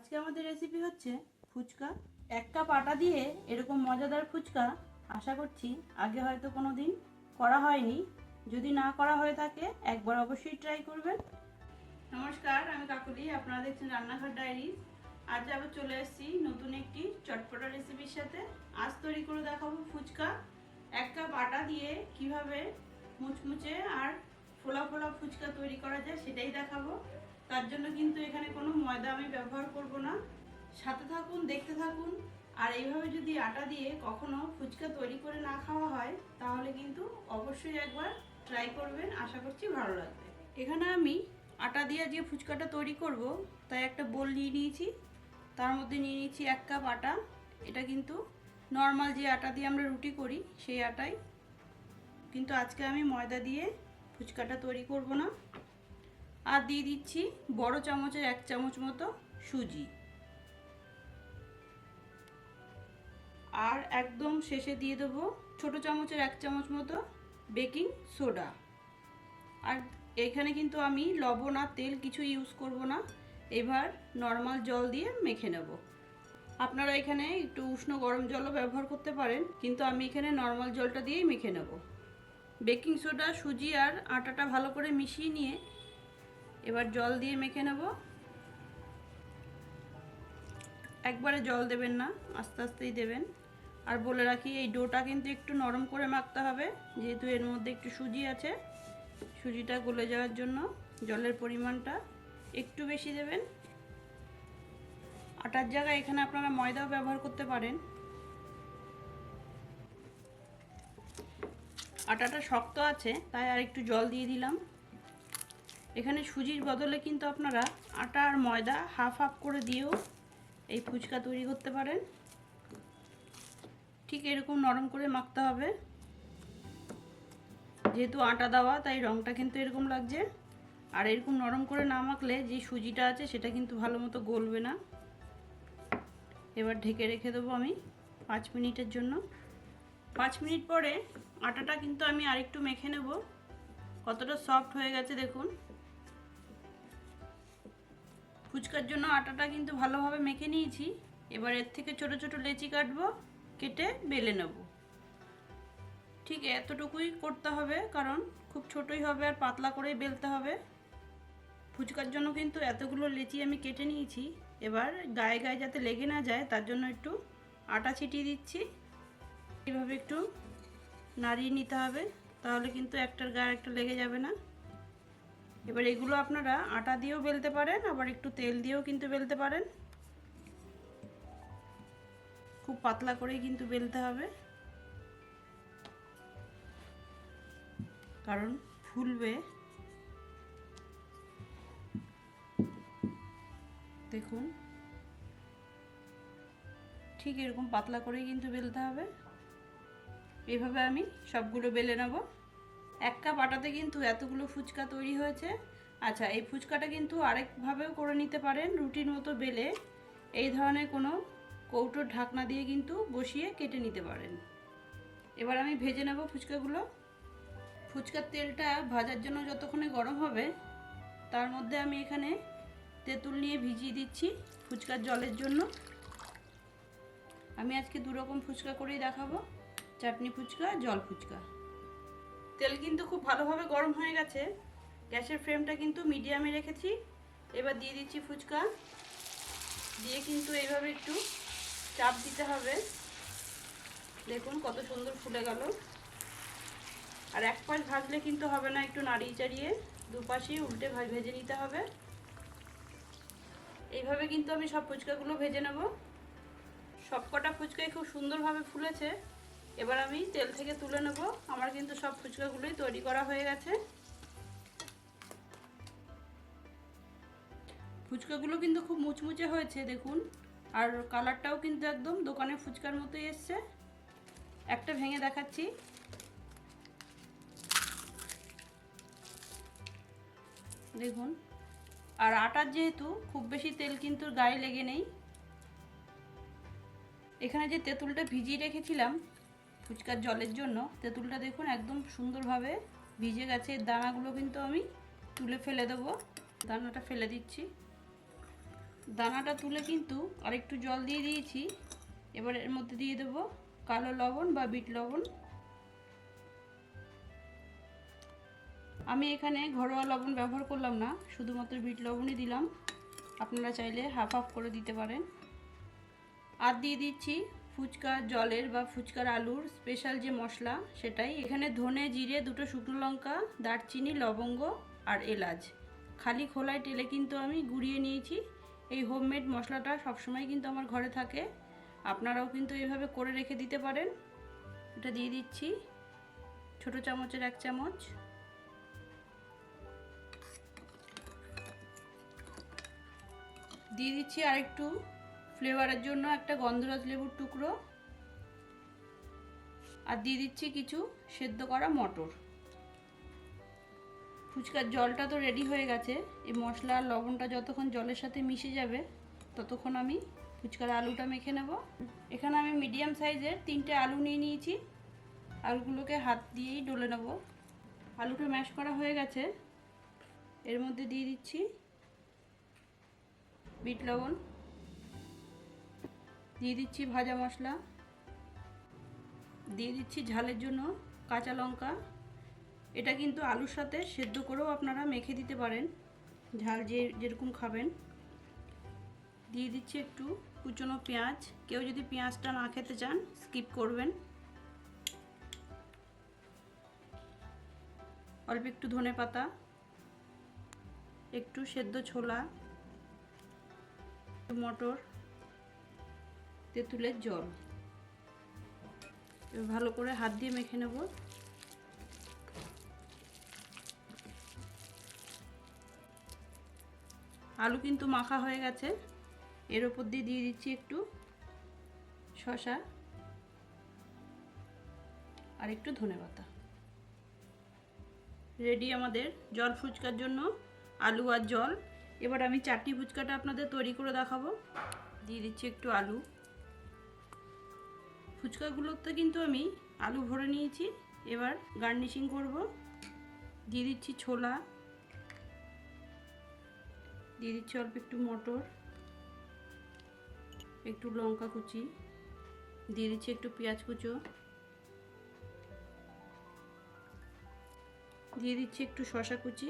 আজকে আমাদের রেসিপি হচ্ছে ফুচকা। এক কাপ আটা দিয়ে এরকম মজাদার ফুচকা আশা করছি আগে হয়তো কোনো দিন করা হয়নি। যদি না করা হয়ে থাকে, একবার অবশ্যই ট্রাই করবেন। নমস্কার, আমি কাকুলি, আপনারা দেখছেন রান্নাঘর ডায়েরি আজ আবার চলে এসেছি নতুন একটি চটপটা রেসিপির সাথে। আজ তৈরি করে দেখাবো ফুচকা। এক কাপ আটা দিয়ে কীভাবে মুচমুচে আর ফোলা ফোলা ফুচকা তৈরি করা যায় সেটাই দেখাবো। তার জন্য কিন্তু এখানে কোনো ময়দা আমি ব্যবহার করব না। সাথে থাকুন, দেখতে থাকুন। আর এইভাবে যদি আটা দিয়ে কখনো ফুচকা তৈরি করে না খাওয়া হয়, তাহলে কিন্তু অবশ্যই একবার ট্রাই করবেন। আশা করছি ভালো লাগবে। এখানে আমি আটা দিয়ে যে ফুচকাটা তৈরি করব, তাই একটা বোল নিয়ে নিয়েছি। তার মধ্যে নিয়ে নিয়েছি এক কাপ আটা। এটা কিন্তু নর্মাল যে আটা দিয়ে আমরা রুটি করি, সেই আটাই। কিন্তু আজকে আমি ময়দা দিয়ে ফুচকাটা তৈরি করব না। আর দিয়ে দিচ্ছি বড় চামচের এক চামচ মতো সুজি। আর একদম শেষে দিয়ে দেবো ছোট চামচের এক চামচ মতো বেকিং সোডা। আর এখানে কিন্তু আমি লবণ আর তেল কিছু ইউজ করব না, এবার নর্মাল জল দিয়ে মেখে নেব। আপনারা এখানে একটু উষ্ণ গরম জলও ব্যবহার করতে পারেন, কিন্তু আমি এখানে নর্মাল জলটা দিয়েই মেখে নেব। বেকিং সোডা, সুজি আর আটাটা ভালো করে মিশিয়ে নিয়ে এবার জল দিয়ে মেখে নেব। একবারে জল দেবেন না, আস্তে আস্তেই দেবেন। আর বলে রাখি, এই ডোটা কিন্তু একটু নরম করে মাখতে হবে, যেহেতু এর মধ্যে একটু সুজি আছে। সুজিটা গলে যাওয়ার জন্য জলের পরিমাণটা একটু বেশি দেবেন। আটার জায়গায় এখানে আপনারা ময়দাও ব্যবহার করতে পারেন। আটাটা শক্ত আছে, তাই আর একটু জল দিয়ে দিলাম। এখানে সুজির বদলে কিন্তু আপনারা আটা আর ময়দা হাফ হাফ করে দিয়েও এই ফুচকা তৈরি করতে পারেন। ঠিক এরকম নরম করে মাখতে হবে। যেহেতু আটা দেওয়া, তাই রঙটা কিন্তু এরকম লাগছে। আর এরকম নরম করে না মাখলে যে সুজিটা আছে, সেটা কিন্তু ভালো মতো গলবে না। এবার ঢেকে রেখে দেবো আমি পাঁচ মিনিটের জন্য। পাঁচ মিনিট পরে আটাটা কিন্তু আমি আরেকটু মেখে নেব। কতটা সফট হয়ে গেছে দেখুন। ফুচকার জন্য আটাটা কিন্তু ভালোভাবে মেখে নিয়েছি। এবার এর থেকে ছোট ছোট লেচি কাটবো, কেটে বেলে নেব। ঠিক এতটুকুই করতে হবে, কারণ খুব ছোটই হবে আর পাতলা করেই বেলতে হবে। ফুচকার জন্য কিন্তু এতগুলো লেচি আমি কেটে নিয়েছি। এবার গায়ে গায়ে যাতে লেগে না যায়, তার জন্য একটু আটা ছিটিয়ে দিচ্ছি। এভাবে একটু নাড়িয়ে নিতে হবে, তাহলে কিন্তু একটার গায়ে একটা লেগে যাবে না। এবার এগুলো আপনারা আটা দিয়েও বেলতে পারেন, আবার একটু তেল দিয়েও কিন্তু বেলতে পারেন। খুব পাতলা করেই কিন্তু বেলতে হবে। কারণ ফুলবে। দেখুন। ঠিক এরকম পাতলা করেই কিন্তু বেলতে হবে। এভাবে আমি সবগুলো বেলে নেব। এক কাপ আটাতে কিন্তু এতগুলো ফুচকা তৈরি হয়েছে। আচ্ছা এই ফুচকাটা কিন্তু আরেকভাবেও করে নিতে পারেন রুটির মতো বেলে। এই ধরনের কোনো কৌটোর ঢাকনা দিয়ে কিন্তু বসিয়ে কেটে নিতে পারেন। এবার আমি ভেজে নেব ফুচকাগুলো। ফুচকার তেলটা ভাজার জন্য যতক্ষণে গরম হবে, তার মধ্যে আমি এখানে তেঁতুল নিয়ে ভিজিয়ে দিচ্ছি ফুচকার জলের জন্য। আমি আজকে দু রকম ফুচকা করেই দেখাবো। চাটনি ফুচকা, জল ফুচকা। তেল কিন্তু খুব ভালোভাবে গরম হয়ে গেছে। গ্যাসের ফ্লেমটা কিন্তু মিডিয়ামে রেখেছি। এবার দিয়ে দিচ্ছি ফুচকা। দিয়ে কিন্তু এইভাবে একটু চাপ দিতে হবে। দেখুন কত সুন্দর ফুলে গেল। আর এক পাশ ভাজলে কিন্তু হবে না একটু নাড়িয়ে চাড়িয়ে। দুপাশেই উল্টে ভেজে নিতে হবে। এইভাবে কিন্তু আমি সব ফুচকাগুলো ভেজে নেব। সব কটা ফুচকাই খুব সুন্দরভাবে ফুলেছে। এবার আমি তেল থেকে তুলে নেব। আমার কিন্তু সব ফুচকাগুলোই তৈরি করা হয়ে গেছে। ফুচকাগুলো কিন্তু খুব মুচমুচে হয়েছে, দেখুন। আর কালারটাও কিন্তু একদম দোকানের ফুচকার মতোই এসছে। একটা ভেঙে দেখাচ্ছি। দেখুন। আর আটার যেহেতু খুব বেশি তেল কিন্তু গায়ে লেগে নেই। এখানে যে তেঁতুলটা ভিজিয়ে রেখেছিলাম ফুচকার জলের জন্য তেঁতুলটা দেখুন একদম সুন্দরভাবে ভিজে গেছে। দানাগুলো কিন্তু আমি তুলে ফেলে দেবো। দানাটা ফেলে দিচ্ছি। দানাটা তুলে কিন্তু আরেকটু জল দিয়ে দিয়েছি। এবার এর মধ্যে দিয়ে দেব কালো লবণ বা বিট লবণ। আমি এখানে ঘরোয়া লবণ ব্যবহার করলাম না, শুধুমাত্র বিট লবণই দিলাম। আপনারা চাইলে হাফ হাফ করে দিতে পারেন। আর দিয়ে দিচ্ছি ফুচকা জলের বা ফুচকার আলুর স্পেশাল যে মশলা, সেটাই। এখানে ধনে, জিরে, দুটো শুকনো লঙ্কা, দারচিনি, লবঙ্গ আর এলাচ। খালি খোলায় টেলে কিন্তু আমি গুঁড়িয়ে নিয়েছি। এই হোমমেড মশলাটা সবসময় কিন্তু আমার ঘরে থাকে। আপনারাও কিন্তু এইভাবে করে রেখে দিতে পারেন। এটা দিয়ে দিচ্ছি। ছোট চামচের এক চামচ। দিয়ে দিচ্ছি আরেকটু। ফ্লেভারের জন্য একটা গন্ধরাজ লেবুর টুকরো। আর দিয়ে দিচ্ছি কিছু সেদ্ধ করা মটর। ফুচকার জলটা তো রেডি হয়ে গেছে। এই মশলা আর লবণটা যতক্ষণ জলের সাথে মিশে যাবে, ততক্ষণ আমি ফুচকার আলুটা মেখে নেব। এখানে আমি মিডিয়াম সাইজের তিনটে আলু নিয়ে নিয়েছি। আলুগুলোকে হাত দিয়েই ডলে নেব। আলুটা ম্যাশ করা হয়ে গেছে। এর মধ্যে দিয়ে দিচ্ছি বিট লবণ। দিয়ে দিচ্ছি ভাজা মশলা। দিয়ে দিচ্ছি ঝালের জন্য কাঁচা লঙ্কা। এটা কিন্তু আলুর সাথে সেদ্ধ করেও আপনারা মেখে দিতে পারেন। ঝাল যে যেরকম খাবেন। দিয়ে দিচ্ছি একটু কুচনো পেঁয়াজ। কেউ যদি পেঁয়াজটা না খেতে চান, স্কিপ করবেন। অল্প একটু ধনে পাতা, একটু সেদ্ধ ছোলা মটর। তেঁতুলের জল। ভালো করে হাত দিয়ে মেখে নেব। আলু কিন্তু মাখা হয়ে গেছে। এর ওপর দিয়ে দিয়ে দিচ্ছি একটু শশা আর একটু ধনে পাতা। রেডি আমাদের জল ফুচকার জন্য আলু আর জল। এবার আমি চাটনি ফুচকাটা আপনাদের তৈরি করে দেখাবো। দিয়ে দিচ্ছি একটু আলু। ফুচকাগুলোতে কিন্তু আমি আলু ভরে নিয়েছি। এবার গার্নিশিং করব। দিয়ে দিচ্ছি ছোলা। দিয়ে দিচ্ছি অল্প একটু মটর। একটু লঙ্কা কুচি। দিয়ে দিচ্ছি একটু পেঁয়াজ কুচো। দিয়ে দিচ্ছি একটু শশা কুচি।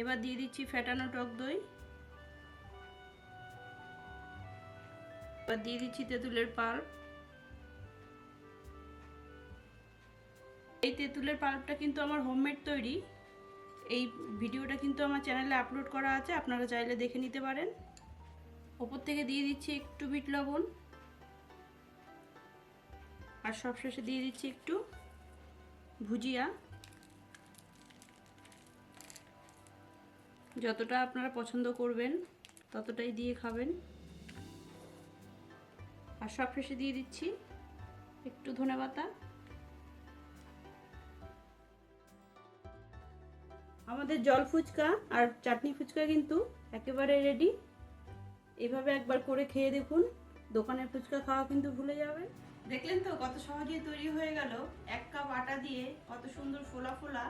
এবার দিয়ে দিচ্ছি ফ্যাটানো টক দই। এবার দিয়ে দিচ্ছি তেঁতুলের পাল্প। এই তেঁতুলের পাল্পটা কিন্তু আমার হোমমেড তৈরি। এই ভিডিওটা কিন্তু আমার চ্যানেলে আপলোড করা আছে, আপনারা চাইলে দেখে নিতে পারেন। ওপর থেকে দিয়ে দিচ্ছি একটু বিট লবণ। আর সবশেষে দিয়ে দিচ্ছি একটু ভুজিয়া। যতটা আপনারা পছন্দ করবেন, ততটাই দিয়ে খাবেন। আর সব শেষে দিয়ে দিচ্ছি একটু ধনে পাতা। আমাদের জল ফুচকা আর চাটনি ফুচকা কিন্তু একেবারে রেডি এভাবে একবার করে খেয়ে দেখুন, দোকানের ফুচকা খাওয়া কিন্তু ভুলে যাবেন দেখলেন তো কত সহজেই তৈরি হয়ে গেল, এক কাপ আটা দিয়ে কত সুন্দর ফোলা ফোলা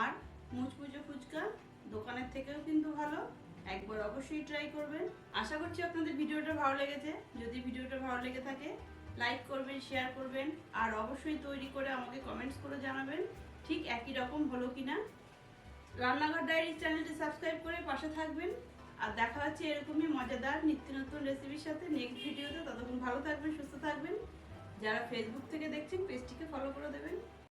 আর মুচমুচে ফুচকা, দোকানের থেকেও কিন্তু ভালো। একবার অবশ্যই ট্রাই করবেন। আশা করছি আপনাদের ভিডিওটা ভালো লেগেছে। যদি ভিডিওটা ভালো লেগে থাকে লাইক করবেন শেয়ার করবেন, আর অবশ্যই তৈরি করে আমাকে কমেন্টস করে জানাবেন, ঠিক একই রকম হলো কি না রান্নাঘর ডায়েরি চ্যানেলটি সাবস্ক্রাইব করে পাশে থাকবেন, আর দেখা হচ্ছে এরকমই মজাদার নিত্য নতুন রেসিপির সাথে নেক্সট ভিডিওতে ততক্ষণ ভালো থাকবেন, সুস্থ থাকবেন। যারা ফেসবুক থেকে দেখছেন পেজটিকে ফলো করে দেবেন।